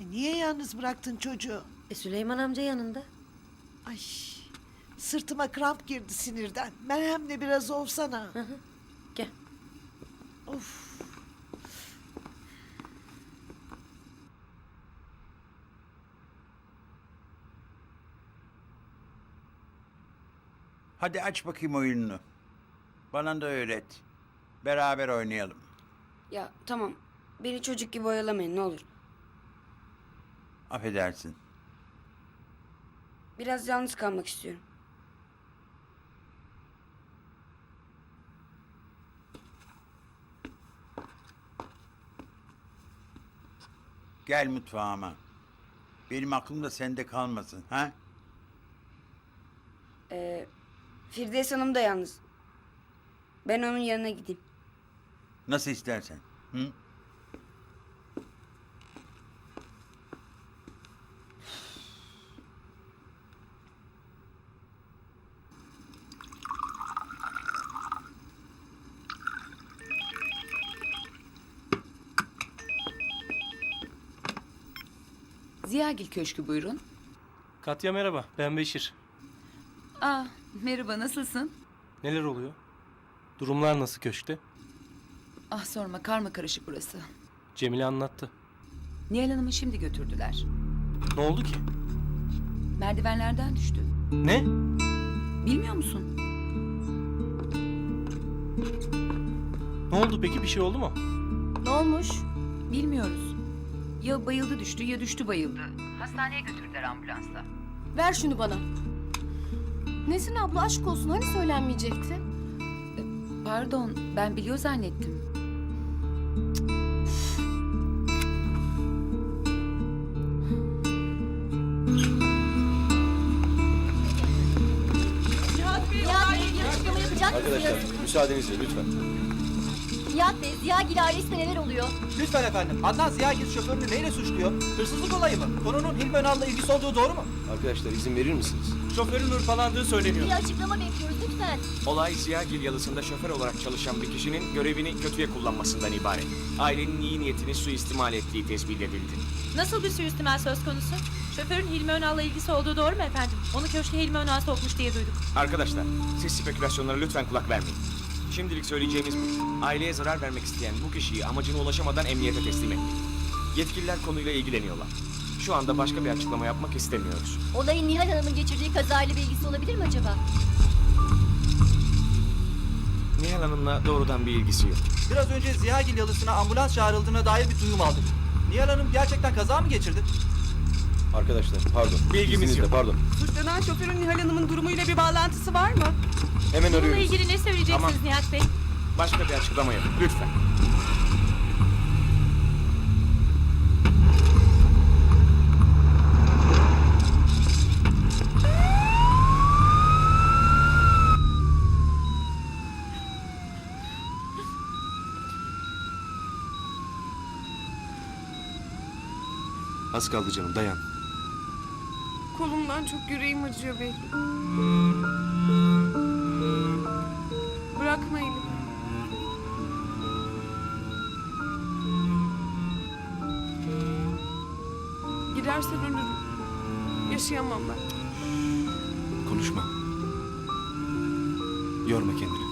E, Niye yalnız bıraktın çocuğu? E Süleyman amca yanında. Ay sırtıma kramp girdi sinirden. Merhemle biraz olsana. Hı hı. Gel. Of. Hadi aç bakayım oyununu. Bana da öğret. Beraber oynayalım. Ya tamam. Beni çocuk gibi oyalamayın ne olur. Affedersin. Biraz yalnız kalmak istiyorum. Gel mutfağıma. Benim aklım da sende kalmasın. Ha? Firdevs Hanım da yalnız. Ben onun yanına gideyim. Nasıl istersen. Hı? Ziyagil Köşkü buyurun. Katya merhaba, ben Beşir. Aa, merhaba nasılsın? Neler oluyor? Durumlar nasıl köşkte? Ah sorma karma karışık burası. Cemile anlattı. Nihal Hanım'ı şimdi götürdüler. Ne oldu ki? Merdivenlerden düştü. Ne? Bilmiyor musun? Ne oldu peki? Bir şey oldu mu? Ne olmuş? Bilmiyoruz. Ya bayıldı düştü ya düştü bayıldı. Hastaneye götürdüler ambulansla. Ver şunu bana. Nesin abla aşk olsun hani söylenmeyecekti? Pardon ben biliyor zannettim. Nihat Bey bir açıklama yapacak Arkadaşlar müsaadenizle lütfen. Nihat Bey Ziyagil ailesinde neler oluyor? Lütfen efendim. Adnan Ziyagil şoförünü neyle suçluyor? Hırsızlık olayı mı? Konunun Hilmi Önal'la ilgisi olduğu doğru mu? Arkadaşlar izin verir misiniz? Şoförün hırpalandığı söyleniyor. Bir açıklama bekliyoruz lütfen. Olay Ziyagil yalısında şoför olarak çalışan bir kişinin görevini kötüye kullanmasından ibaret. Ailenin iyi niyetini suistimal ettiği tespit edildi. Nasıl bir suistimal söz konusu? Şoförün Hilmi Önal'la ilgisi olduğu doğru mu efendim? Onu köşke Hilmi Önal sokmuş diye duyduk. Arkadaşlar, siz spekülasyonlara lütfen kulak vermeyin. Şimdilik söyleyeceğimiz bu. Aileye zarar vermek isteyen bu kişiyi amacına ulaşamadan emniyete teslim etti. Yetkililer konuyla ilgileniyorlar. Şu anda başka bir açıklama yapmak istemiyoruz. Olayın Nihal Hanım'ın geçirdiği kazayla bir ilgisi olabilir mi acaba? Nihal Hanım'la doğrudan bir ilgisi yok. Biraz önce Ziyagil yalısına ambulans çağrıldığına dair bir duyum aldık. Nihal Hanım gerçekten kaza mı geçirdi? Arkadaşlar pardon. Bilgimiz İzninizle, yok. Pardon. Suçlanan şoförün Nihal Hanım'ın durumuyla bir bağlantısı var mı? Hemen Bununla arıyoruz. ilgili ne söyleyeceksiniz Tamam. Nihat Bey? Başka bir açıklama yapın, lütfen. Az kaldı canım dayan. Kolumdan çok yüreğim acıyor Behlül. Gidersen ölürüm. Yaşayamam ben. Konuşma. Yorma kendini.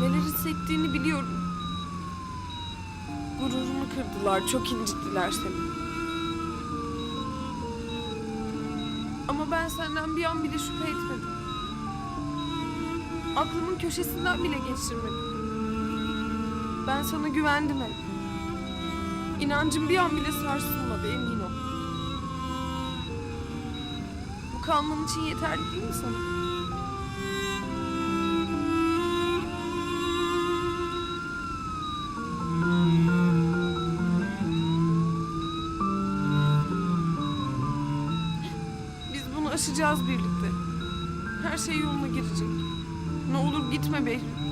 Neler hissettiğini biliyorum. Gururunu kırdılar, çok incittiler seni. Ama ben senden bir an bile şüphe etmedim. Aklımın köşesinden bile geçirmedim. Ben sana güvendim hep. İnancım bir an bile sarsılmadı emin ol. Bu kalman için yeterli değil mi sana? Biz bunu aşacağız birlikte. Her şey yoluna girecek. Ne olur gitme Behlül.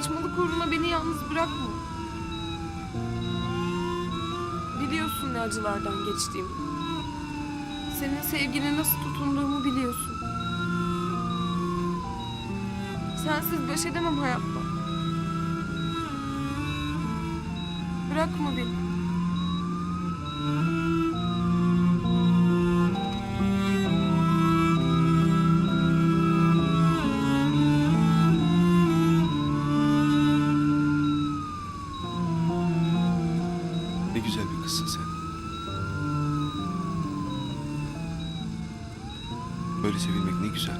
Saçmalık uğruna beni yalnız bırakma. Biliyorsun ne acılardan geçtiğimi. Senin sevgine nasıl tutunduğumu biliyorsun. Sensiz baş edemem hayatta. Bırakma beni. Böyle sevilmek ne güzel.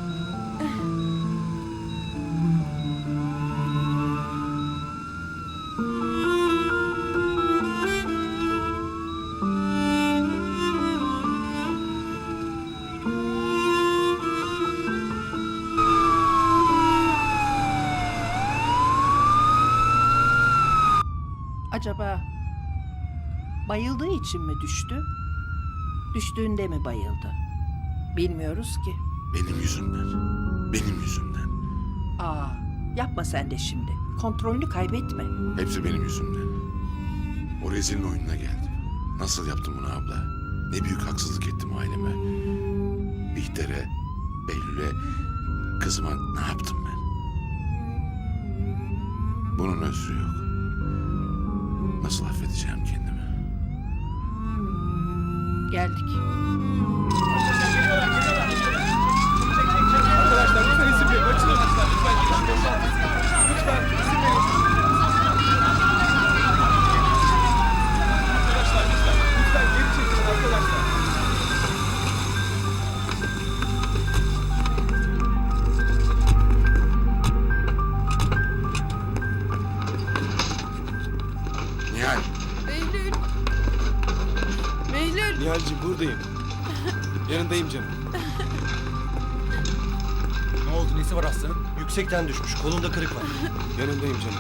Acaba bayıldığı için mi düştü? Düştüğünde mi bayıldı? Bilmiyoruz ki. Benim yüzümden. Benim yüzümden. Aa, yapma sen de şimdi. Kontrolünü kaybetme. Hepsi benim yüzümden. O rezilin oyununa geldim. Nasıl yaptım bunu abla? Ne büyük haksızlık ettim aileme. Bihter'e, Behlül'e, kızıma ne yaptım ben? Bunun özrü yok. Nasıl affedeceğim kendimi? Geldik. Nihal, Behlül. Behlül. Nihal'cim buradayım. Yanındayım canım. Ne oldu nesi var hastanın? Yüksekten düşmüş kolunda kırık var. Yanındayım canım.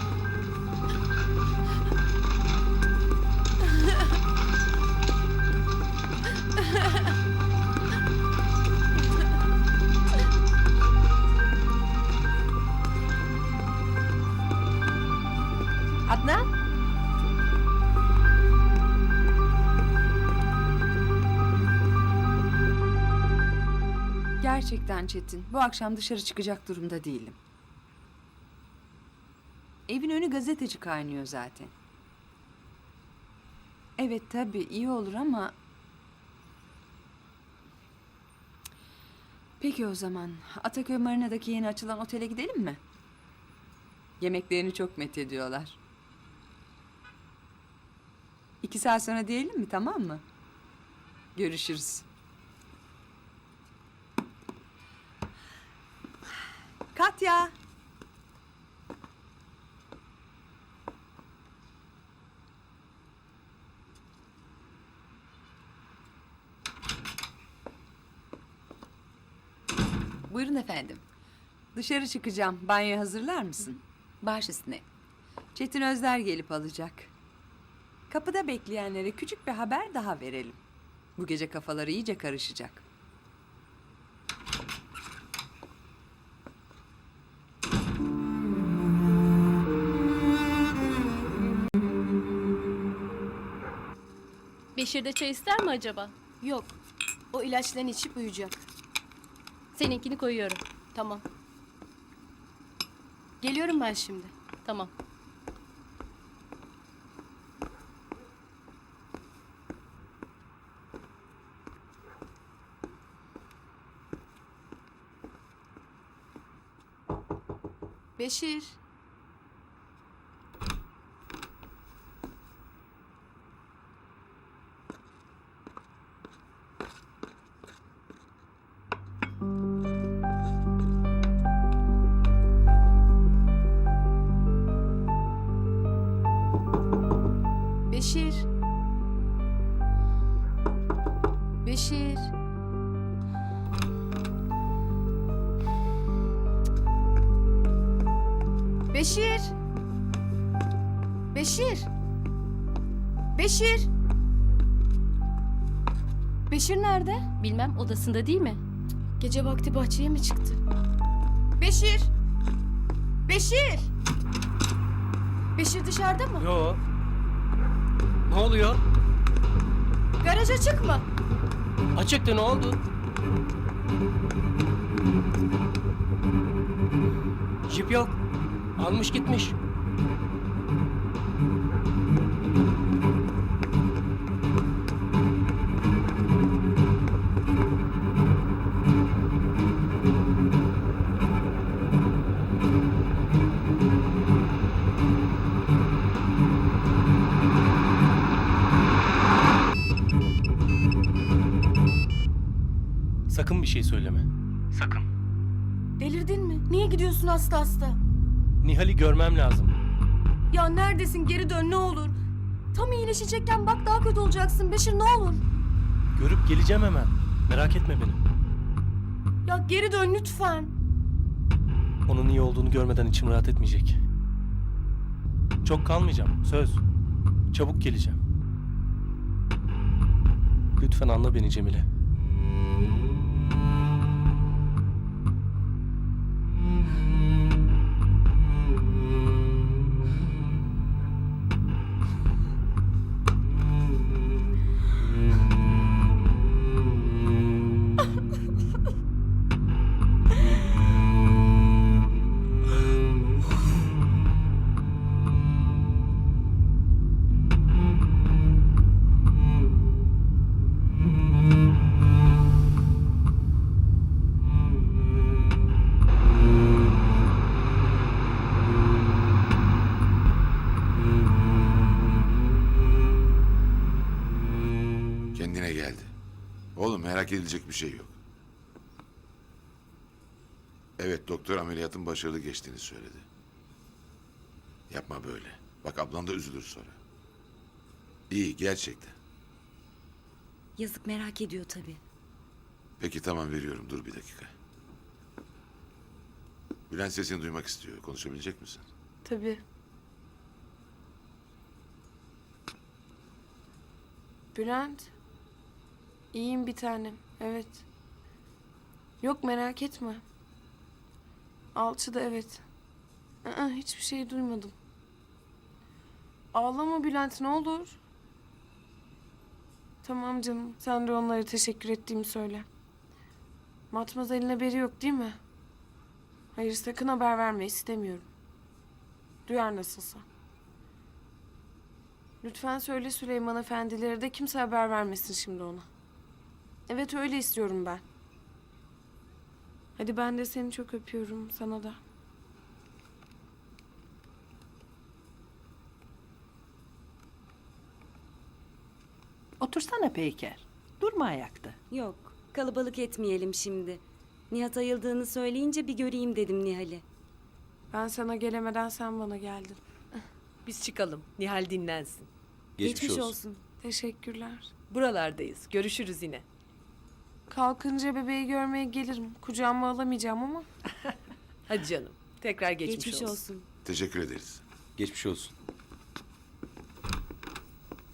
Adnan? Gerçekten Çetin. Bu akşam dışarı çıkacak durumda değilim. Evin önü gazeteci kaynıyor zaten. Evet tabii iyi olur ama... Peki o zaman Ataköy Marina'daki yeni açılan otele gidelim mi? Yemeklerini çok met ediyorlar. İki saat sonra diyelim mi tamam mı? Görüşürüz. Katya. Buyurun efendim. Dışarı çıkacağım. Banyo hazırlar mısın? Baş üstüne. Çetin Özler gelip alacak. Kapıda bekleyenlere küçük bir haber daha verelim. Bu gece kafaları iyice karışacak. Beşir de çay ister mi acaba? Yok. O ilaçlarını içip uyuyacak. Seninkini koyuyorum. Tamam. Geliyorum ben şimdi. Tamam. Beşir. Beşir. Beşir. Beşir nerede? Bilmem odasında değil mi? Gece vakti bahçeye mi çıktı? Beşir. Beşir. Beşir dışarıda mı? Yo. Ne oluyor? Garaja çıkma. Açıktı ne oldu? Jip yok. Almış gitmiş. Delirdin mi? Niye gidiyorsun hasta hasta? Nihal'i görmem lazım. Ya neredesin? Geri dön ne olur. Tam iyileşecekken bak daha kötü olacaksın Beşir ne olur. Görüp geleceğim hemen. Merak etme beni. Ya geri dön lütfen. Onun iyi olduğunu görmeden içim rahat etmeyecek. Çok kalmayacağım. Söz. Çabuk geleceğim. Lütfen anla beni Cemile. Edilecek bir şey yok. Evet doktor ameliyatın başarılı geçtiğini söyledi. Yapma böyle. Bak ablan da üzülür sonra. İyi gerçekten. Yazık merak ediyor tabii. Peki tamam veriyorum dur bir dakika. Bülent sesini duymak istiyor. Konuşabilecek misin? Tabii. Bülent. İyiyim bir tanem. Evet. Yok merak etme. Alçıda evet. Aa, hiçbir şey duymadım. Ağlama Bülent ne olur. Tamam canım. Sen de onlara teşekkür ettiğimi söyle. Matmazel'in haberi yok değil mi? Hayır sakın haber verme istemiyorum. Duyar nasılsa. Lütfen söyle Süleyman Efendilere de kimse haber vermesin şimdi ona. Evet öyle istiyorum ben. Hadi ben de seni çok öpüyorum sana da. Otursana Peyker. Durma ayakta. Yok kalabalık etmeyelim şimdi. Nihat ayıldığını söyleyince bir göreyim dedim Nihal'i. Ben sana gelemeden sen bana geldin. Biz çıkalım. Nihal dinlensin. Geçmiş, olsun. Teşekkürler. Buralardayız. Görüşürüz yine. Kalkınca bebeği görmeye gelirim. Kucağıma alamayacağım ama. Hadi canım. Tekrar geçmiş, Geçmiş, olsun. olsun. Teşekkür ederiz. Geçmiş olsun.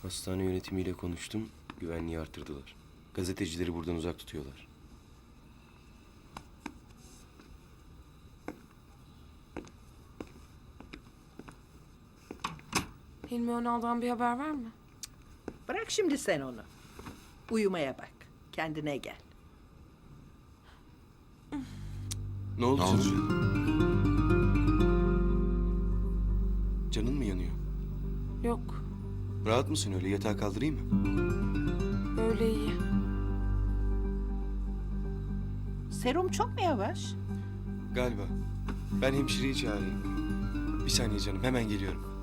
Hastane yönetimiyle konuştum. Güvenliği artırdılar. Gazetecileri buradan uzak tutuyorlar. Hilmi Önal'dan bir haber var mı? Bırak şimdi sen onu. Uyumaya bak. Kendine gel. Ne oldu? Ne oldu canım? Canın mı yanıyor? Yok. Rahat mısın öyle? Yatağa kaldırayım mı? Böyle iyi. Serum çok mu yavaş? Galiba. Ben hemşireyi çağırayım. Bir saniye canım hemen geliyorum.